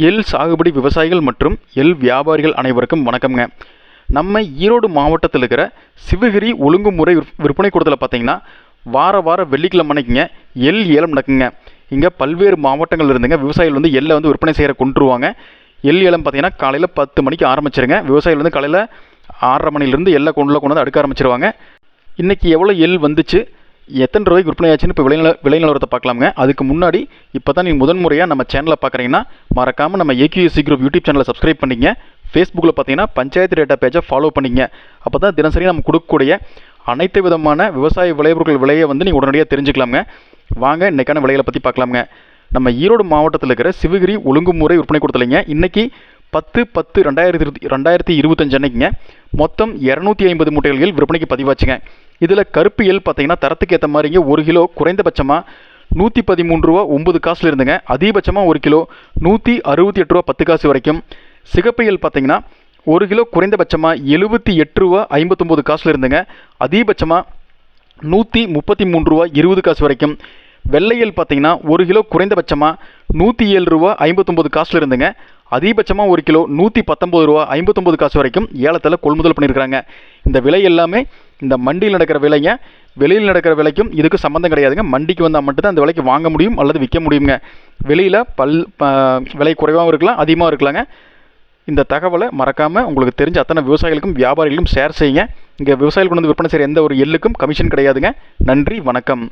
எள் சாகுபடி விவசாயிகள் மற்றும் எள் வியாபாரிகள் அனைவருக்கும் வணக்கம்ங்க. நம்ம ஈரோடு மாவட்டத்தில் இருக்கிற சிவகிரி ஒழுங்குமுறை விற்- விற்பனை கூடத்தில் பார்த்தீங்கன்னா வார வார வெள்ளிக்கிழமை அன்னைக்குங்க எள் ஏலம் நடக்குங்க. இங்கே பல்வேறு மாவட்டங்கள் இருந்துங்க விவசாயிகள் வந்து எள்ளை வந்து விற்பனை செய்கிற கொண்டுருவாங்க எள் ஏலம் பார்த்தீங்கன்னா காலையில் பத்து மணிக்கு ஆரம்பிச்சிருங்க. விவசாயிகள் வந்து காலையில் ஆறரை மணிலேருந்து எல்லை கொண்டு கொண்டு வந்து அடுக்க ஆரம்பிச்சிருவாங்க. இன்றைக்கி எவ்வளோ எள் வந்துச்சு? எத்தனை ரூபாய்க்கு விற்பனை ஆச்சுன்னு இப்போ விளைநில விலை நிலவரத்தை பார்க்கலாமுங்க. அதுக்கு முன்னாடி இப்போ தான் நீங்கள் முதன் முறையாக நம்ம சேனலை பார்க்குறீங்கன்னா மறக்காமல் நம்ம ஏகியூஎஸ்சி குரூப் யூடியூப் சேனலை சப்ஸ்கிரைப் பண்ணிங்க ஃபேஸ்புக்கில் பார்த்தீங்கன்னா பஞ்சாயத்து டேட்டா பேஜை ஃபாலோ பண்ணிங்க அப்போ தான் தினசரி நம்ம கொடுக்கக்கூடிய அனைத்து விதமான விவசாய விளைபொருட்கள் விலையை வந்து நீங்கள் உடனடியாக தெரிஞ்சுக்கலாமுங்க. வாங்க இன்றைக்கான விலைகளை பற்றி பார்க்கலாமுங்க. நம்ம ஈரோடு மாவட்டத்தில் இருக்கிற சிவகிரி ஒழுங்குமுறை விற்பனை கொடுத்தலைங்க இன்றைக்கி பத்து பத்து ரெண்டாயிரத்தி இருபத்தி ரெண்டாயிரத்தி இருபத்தஞ்சு அன்னைக்குங்க. மொத்தம் இரநூத்தி ஐம்பது மூட்டைகள் விற்பனைக்கு பதிவாச்சுங்க. இதில் கருப்பு எள் பார்த்தீங்கன்னா தரத்துக்கு ஏற்ற மாதிரிங்க ஒரு கிலோ குறைந்தபட்சமாக நூற்றி பதிமூணு ரூபா ஒம்பது காசில் இருந்துங்க. அதிகபட்சமாக ஒரு கிலோ நூற்றி அறுபத்தி எட்டு ரூபா பத்து காசு வரைக்கும். சிகப்பு எள் பார்த்தீங்கன்னா ஒரு கிலோ குறைந்தபட்சமாக எழுபத்தி எட்டு ரூபா ஐம்பத்தொம்போது காசில் இருந்துங்க. அதிகபட்சமாக நூற்றி முப்பத்தி மூணு ரூபா இருபது காசு வரைக்கும். வெள்ளையல் பார்த்தீங்கன்னா ஒரு கிலோ குறைந்தபட்சமாக நூற்றி ஏழு ரூபா ஐம்பத்தொம்போது காசில் இருந்துங்க. அதிகபட்சமாக ஒரு கிலோ நூற்றி பத்தொம்பது ரூபா ஐம்பத்தொம்போது காசு வரைக்கும் ஏலத்தில் கொள்முதல் பண்ணியிருக்கிறாங்க இந்த விலை எல்லாமே இந்த மண்டியில் நடக்கிற விலைங்க வெளியில் நடக்கிற விலைக்கும் இதுக்கு சம்மந்தம் கிடையாதுங்க. மண்டிக்கு வந்தால் மட்டும்தான் அந்த விலைக்கு வாங்க முடியும் அல்லது விற்க முடியுங்க வெளியில் பல் விலை குறைவாகவும் இருக்கலாம் அதிகமாக இருக்கலாங்க. இந்த தகவலை மறக்காமல் உங்களுக்கு தெரிஞ்ச அத்தனை விவசாயிகளுக்கும் வியாபாரிகளுக்கும் ஷேர் செய்யுங்க. இங்கே விவசாயிகள் கொண்டு வந்து விற்பனை செய்கிற எந்த ஒரு எள்ளுக்கும் கமிஷன் கிடையாதுங்க. நன்றி வணக்கம்.